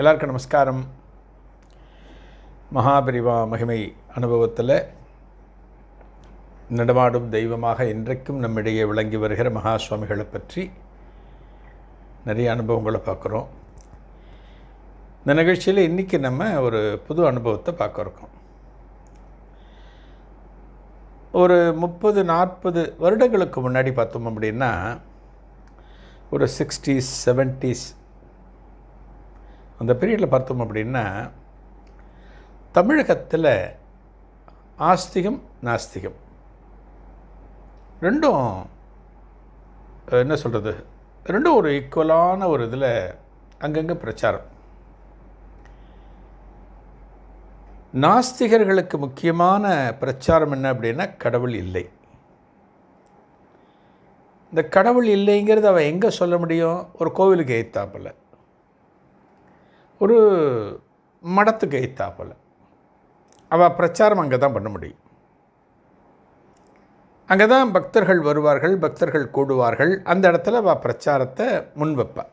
எல்லாருக்கும் நமஸ்காரம். மகாபரிவா மகிமை அனுபவத்தில் நடமாடும் தெய்வமாக இன்றைக்கும் நம்மிடையே விளங்கி வருகிற மகா சுவாமிகளை பற்றி நிறைய அனுபவங்களை பார்க்குறோம். இந்த நிகழ்ச்சியில் இன்றைக்கி நம்ம ஒரு புது அனுபவத்தை பார்க்குறோம் ஒரு முப்பது நாற்பது வருடங்களுக்கு முன்னாடி பார்த்தோம் அப்படின்னா ஒரு சிக்ஸ்டீஸ் செவன்ட்டீஸ் அந்த பீரியடில் பார்த்தோம் அப்படின்னா தமிழகத்தில் ஆஸ்திகம் நாஸ்திகம். ரெண்டும் என்ன சொல்கிறது ரெண்டும் ஒரு ஈக்குவலான ஒரு இதில் அங்கங்கே பிரச்சாரம். நாஸ்திகர்களுக்கு முக்கியமான பிரச்சாரம் என்ன அப்படின்னா கடவுள் இல்லை. இந்த கடவுள் இல்லைங்கிறது அவன் எங்கே சொல்ல முடியும்? ஒரு கோவிலுக்கு எய்த்தாப்பில் ஒரு மடத்துக்கு எய்த்தாப்பில் அவள் பிரச்சாரம் அங்கே தான் பண்ண முடியும். அங்கே தான் பக்தர்கள் வருவார்கள் பக்தர்கள் கூடுவார்கள். அந்த இடத்துல அவள் பிரச்சாரத்தை முன் வைப்பாள்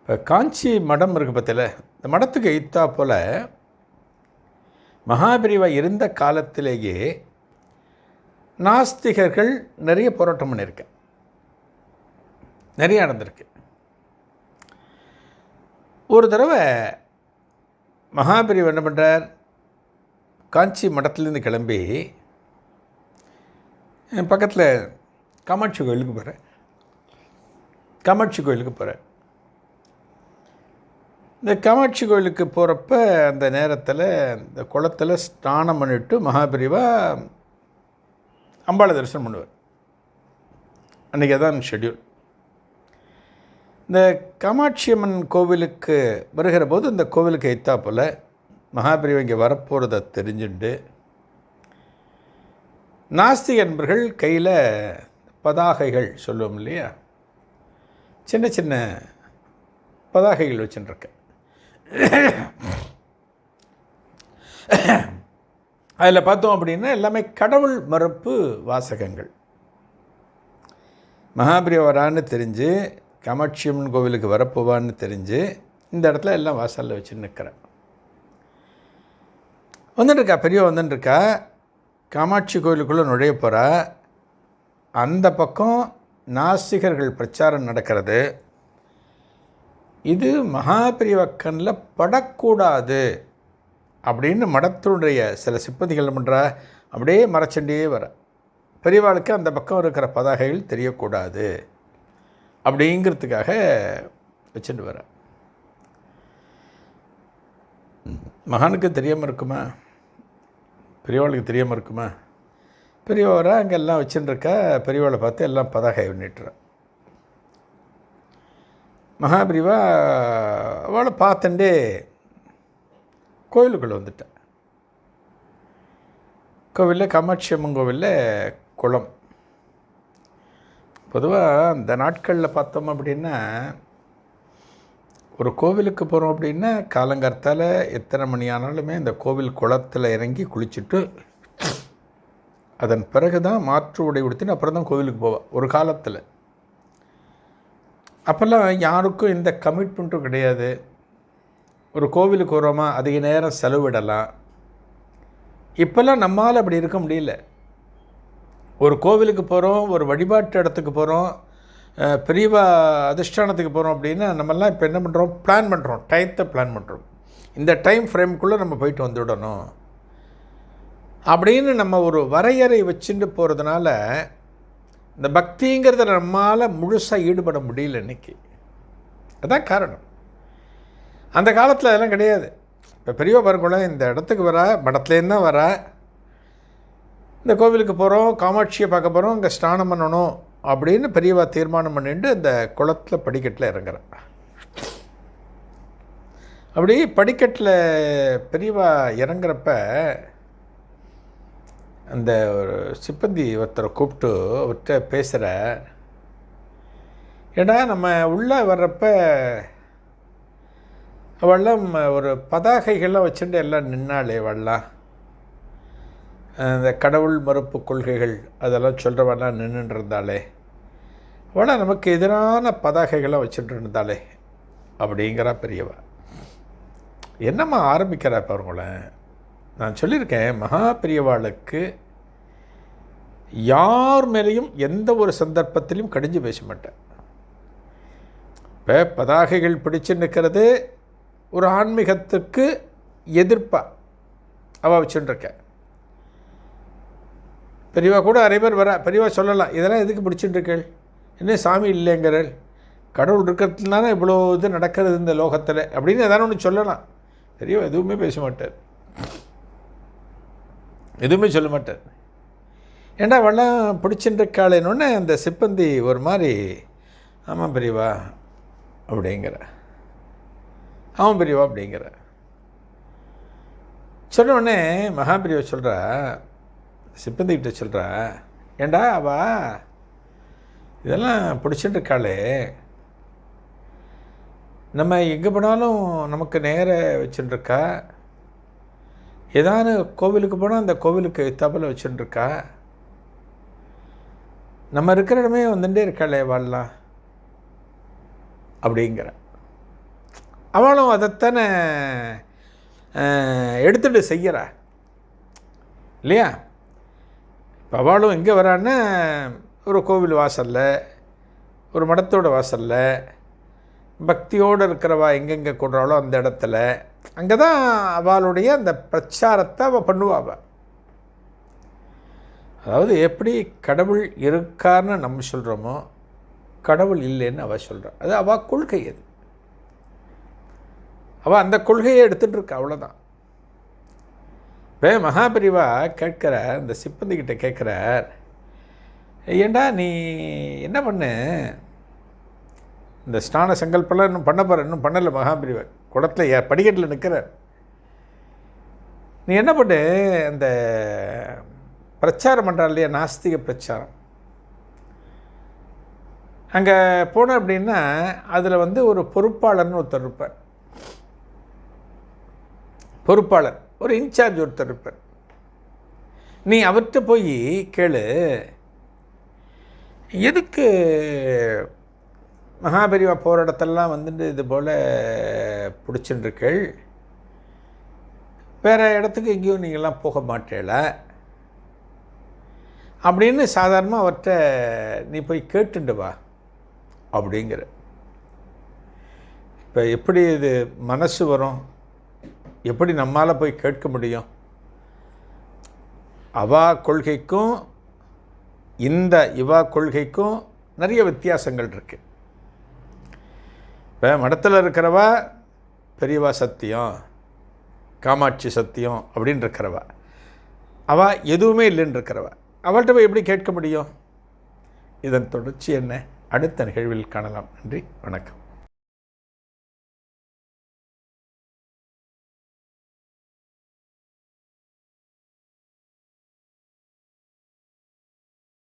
இப்போ காஞ்சி மடம் இருக்குது பற்றில இந்த மடத்துக்கு எய்த்தா போல் மகாபிரிவா இருந்த காலத்திலேயே நாஸ்திகர்கள் நிறைய போராட்டம் பண்ணியிருக்கேன். நிறைய நடந்திருக்கு. ஒரு தடவை மகாபிரிவு என்ன பண்ணுறார் காஞ்சி மடத்துலேருந்து கிளம்பி பக்கத்தில் காமாட்சி கோயிலுக்கு போகிறேன் காமாட்சி கோயிலுக்கு போகிறேன் இந்த காமாட்சி கோயிலுக்கு போகிறப்ப அந்த நேரத்தில் இந்த குளத்தில் ஸ்நானம் பண்ணிட்டு மகாபிரிவா அம்பாளை தரிசனம் பண்ணுவார். அன்றைக்கி அதான் ஷெட்யூல் இந்த காமாட்சியம்மன் கோவிலுக்கு வருகிற போது இந்த கோவிலுக்கு எத்தாப்பில் மகாபிரிவு இங்கே வரப்போகிறத தெரிஞ்சுண்டு நாஸ்தி என்பர்கள் கையில் பதாகைகள் சொல்லுவோம் இல்லையா? சின்ன சின்ன பதாகைகள் வச்சுட்டுருக்கேன் அதில் பார்த்தோம் அப்படின்னா எல்லாமே கடவுள் மறுப்பு வாசகங்கள். மகாபிரியவரான்னு தெரிஞ்சு காமாட்சி அம்மன் கோவிலுக்கு வரப்போவான்னு தெரிஞ்சு இந்த இடத்துல எல்லாம் வாசலில் வச்சு நிற்கிறேன் வந்துட்டுருக்கா பெரிய வந்துட்டுருக்கா காமாட்சி கோயிலுக்குள்ளே நுழைய போகிறா அந்த பக்கம் நாஸ்திகர்கள் பிரச்சாரம் நடக்கிறது. இது மகாபிரிவக்கனில் படக்கூடாது அப்படின்னு மடத்தினுடைய சில சிப்பந்திகள் பண்ணுற அப்படியே மறைச்சண்டே வர. பெரியவாளுக்கு அந்த பக்கம் இருக்கிற பதாகைகள் தெரியக்கூடாது. அப்படிங்கிறதுக்காக வச்சுட்டு வரேன் மகானுக்கு தெரியாமல் இருக்குமா? பெரியவாளுக்கு தெரியாமல் இருக்குமா? பெரியவரை அங்கே எல்லாம் வச்சுட்டு இருக்கா பெரியவாளை பார்த்து எல்லாம் பதாகை பண்ணிட்டுறேன் மகாபிரிவா அவளை பார்த்துட்டே கோயிலுக்குள்ளே வந்துட்டேன் கோவிலில் காமாட்சி அம்மன் கோவிலில் குளம். பொதுவாக அந்த நாட்களில் பார்த்தோம் அப்படின்னா ஒரு கோவிலுக்கு போகிறோம் அப்படின்னா காலங்கார்த்தால் எத்தனை மணி ஆனாலுமே இந்த கோவில் குளத்தில் இறங்கி குளிச்சுட்டு அதன் பிறகு தான் மாற்று உடை உடுத்தின்னு அப்புறம் தான் கோவிலுக்கு போவாள் ஒரு காலத்தில். அப்போல்லாம் யாருக்கும் எந்த கமிட்மெண்ட்டும் கிடையாது. ஒரு கோவிலுக்கு வரோமா அதிக நேரம் செலவிடலாம். இப்போல்லாம் நம்மால் அப்படி இருக்க முடியல. ஒரு கோவிலுக்கு போகிறோம் ஒரு வழிபாட்டு இடத்துக்கு போகிறோம் பெரியவா அதிஷ்டானத்துக்கு போகிறோம் அப்படின்னா நம்மெல்லாம் இப்போ என்ன பண்ணுறோம் பிளான் பண்ணுறோம் டயத்தை பிளான் பண்ணுறோம் இந்த டைம் ஃப்ரேம்குள்ளே நம்ம போயிட்டு வந்துவிடணும் அப்படின்னு நம்ம ஒரு வரையறை வச்சுட்டு போகிறதுனால இந்த பக்திங்கிறத நம்மால் முழுசாக ஈடுபட முடியல இன்னைக்கு. அதான் காரணம். அந்த காலத்தில் அதெல்லாம் கிடையாது. இப்போ பெரியவா பாருங்களேன் இந்த இடத்துக்கு வர மடத்துலேருந்து தான் வர. இந்த கோவிலுக்கு போகிறோம் காமாட்சியை பார்க்க போகிறோம் இங்கே ஸ்நானம் பண்ணணும் அப்படின்னு பெரியவா தீர்மானம் பண்ணிட்டு அந்த குளத்தில் படிக்கட்டில் இறங்குறேன். அப்படி படிக்கட்டில் பெரியவா இறங்குறப்ப அந்த ஒரு சிப்பந்தி ஒருத்தரை கூப்பிட்டு அவர்கிட்ட பேசுகிற ஏடா நம்ம உள்ளே வர்றப்ப அவெல்லாம் ஒரு பதாகைகள்லாம் வச்சுட்டு எல்லாம் நின்னாளே அவள்லாம் இந்த கடவுள் மறுப்பு கொள்கைகள் அதெல்லாம் சொல்கிறவெல்லாம் நின்றுட்டு இருந்தாளே அவளை நமக்கு எதிரான பதாகைகள்லாம் வச்சுட்டு இருந்தாலே அப்படிங்கிறா பெரியவா. என்னம்மா ஆரம்பிக்கிறா பாருங்களேன் நான் சொல்லியிருக்கேன் மகா பெரியவாளுக்கு யார் மேலேயும் எந்த ஒரு சந்தர்ப்பத்திலையும் கடிஞ்சு பேச மாட்டேன். இப்போ பதாகைகள் பிடிச்சு நிற்கிறது ஒரு ஆன்மீகத்துக்கு எதிர்ப்பா அவள் வச்சுட்டுருக்கேன் பெரியவா கூட நிறைய பேர் வர பெரியவா சொல்லலாம் இதெல்லாம் எதுக்கு பிடிச்சிட்டுருக்கள் என்ன சாமி இல்லைங்கிறள். கடவுள் இருக்கிறதுனால இவ்வளோ இது நடக்கிறது இந்த லோகத்தில். அப்படின்னு எதாவது ஒன்று சொல்லலாம். பெரியவா எதுவுமே பேச மாட்டார். எதுவுமே சொல்ல மாட்டார். ஏண்டா வெள்ளம் பிடிச்சிட்டுருக்காளேன்னு அந்த சிப்பந்தி ஒரு மாதிரி ஆமாம் பெரியவா அப்படிங்கிற. ஆமாம் பெரியவா அப்படிங்கிற. சொன்ன உடனே மகாபிரிவா சொல்கிறா சிப்பந்திக்கிட்ட சொல்கிறா ஏண்டா அவா? இதெல்லாம் பிடிச்சிட்டு இருக்காளே நம்ம எங்கே போனாலும் நமக்கு நேர வச்சுட்டுருக்கா? ஏதாவது கோவிலுக்கு போனால் அந்த கோவிலுக்கு தபல வச்சுட்டுருக்கா? நம்ம இருக்கிற இடமே வந்துட்டே இருக்காளே வாழலாம். அப்படிங்கிற. அவளும் அதைத்தானே எடுத்துட்டு செய்கிறா இல்லையா? இப்போ எங்கே வரான்னா ஒரு கோவில் வாசலில் ஒரு மடத்தோட வாசலில் பக்தியோடு இருக்கிறவா எங்கெங்கே கொடுறாளோ அந்த இடத்துல அங்கே தான் அவளுடைய அந்த பிரச்சாரத்தை அவள் பண்ணுவாள் அதாவது எப்படி கடவுள் இருக்கார்னு நம்ம சொல்கிறோமோ கடவுள் இல்லைன்னு அவள் சொல்கிறான் அது அவள் கொள்கை அது. அவள் அந்த கொள்கையை எடுத்துகிட்டு இருக்கா அவ்வளோதான் இப்போ மகாபிரிவா கேட்குற இந்த சிப்பந்திக்கிட்ட கேட்குறார் ஏண்டா நீ என்ன பண்ணு? இந்த ஸ்நான சங்கல்பெல்லாம் இன்னும் பண்ண போகிற இன்னும் பண்ணலை மகாபிரிவா. குடத்தில் ஏ படிக்கட்டில் நிற்கிறார் நீ என்ன பண்ணு? அந்த பிரச்சாரம் பண்ணுறா இல்லையா? நாஸ்திக பிரச்சாரம். அங்கே போன அப்படின்னா அதில் வந்து ஒரு பொறுப்பாளர்னு ஒருத்தர் இருப்பார். பொறுப்பாளர். ஒரு இன்சார்ஜ் ஒருத்தர் இருப்பார். நீ அவர்கிட்ட போய் கேளு எதுக்கு மகாபெரிவா போகிற இடத்தெல்லாம் வந்துட்டு இது போல் பிடிச்சிட்டுருக்கள் வேறு இடத்துக்கு எங்கேயும் நீங்கள்லாம் போக மாட்டேல அப்படின்னு சாதாரணமாக அவர்கிட்ட நீ போய் கேட்டுண்டு வா அப்படிங்கிற. இப்போ எப்படி இது மனசு வரும்? எப்படி நம்மால் போய் கேட்க முடியும்? அவா கொள்கைக்கும் இந்த இவா கொள்கைக்கும் நிறைய வித்தியாசங்கள் இருக்குது இப்போ மடத்தில் இருக்கிறவா பெரியவா சத்தியம் காமாட்சி சத்தியம் அப்படின்னு இருக்கிறவா. அவள் எதுவுமே இல்லைன்னு இருக்கிறவா. அவள்கிட்ட போய் எப்படி கேட்க முடியும்? இதன் தொடர்ச்சி என்ன? அடுத்த நிகழ்வில் காணலாம். நன்றி. வணக்கம்.